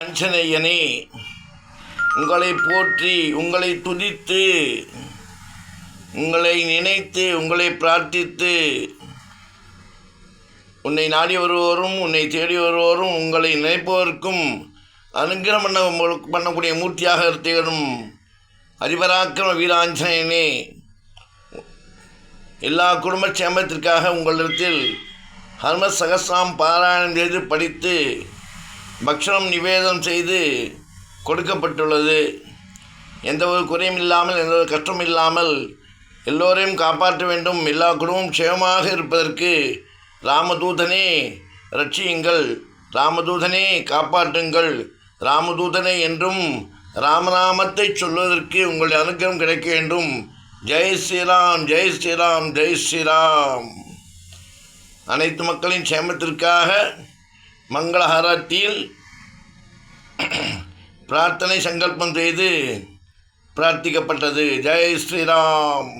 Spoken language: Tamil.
ஆஞ்சநேயனே உங்களை போற்றி உங்களை துதித்து உங்களை நினைத்து உங்களை பிரார்த்தித்து உன்னை நாடி வருவோரும் உன்னை தேடி வருவோரும் உங்களை நினைப்பவர்க்கும் அனுகிரகம் பண்ண பண்ணக்கூடிய மூர்த்தியாக திகழும் அதிபராக்கிரம வீராஞ்சனேயனே எல்லா குடும்ப சேமத்திற்காக உங்களிடத்தில் ஹர்ம சகசாம் பாராயணம் செய்து படித்து பக்ஷணம் நிவேதம் செய்து கொடுக்கப்பட்டுள்ளது. எந்த ஒரு குறையும் இல்லாமல் எந்த ஒரு கஷ்டமும் இல்லாமல் எல்லோரையும் காப்பாற்ற வேண்டும். எல்லா குடும்பமும் க்ஷேமமாக இருப்பதற்கு ராமதூதனே ரட்சியுங்கள். ராமதூதனே காப்பாற்றுங்கள். ராமதூதனே என்றும் ராமநாமத்தை சொல்வதற்கு உங்களுடைய அனுகிரகம் கிடைக்க வேண்டும். ஜெய் ஸ்ரீராம் ஜெய் ஸ்ரீராம் ஜெய் ஸ்ரீராம். அனைத்து மக்களின் க்ஷேமத்திற்காக மங்களஹாரத்தில் பிரார்த்தனை சங்கல்பம் செய்து பிரார்த்திக்கப்பட்டது. ஜெய் ஸ்ரீராம்.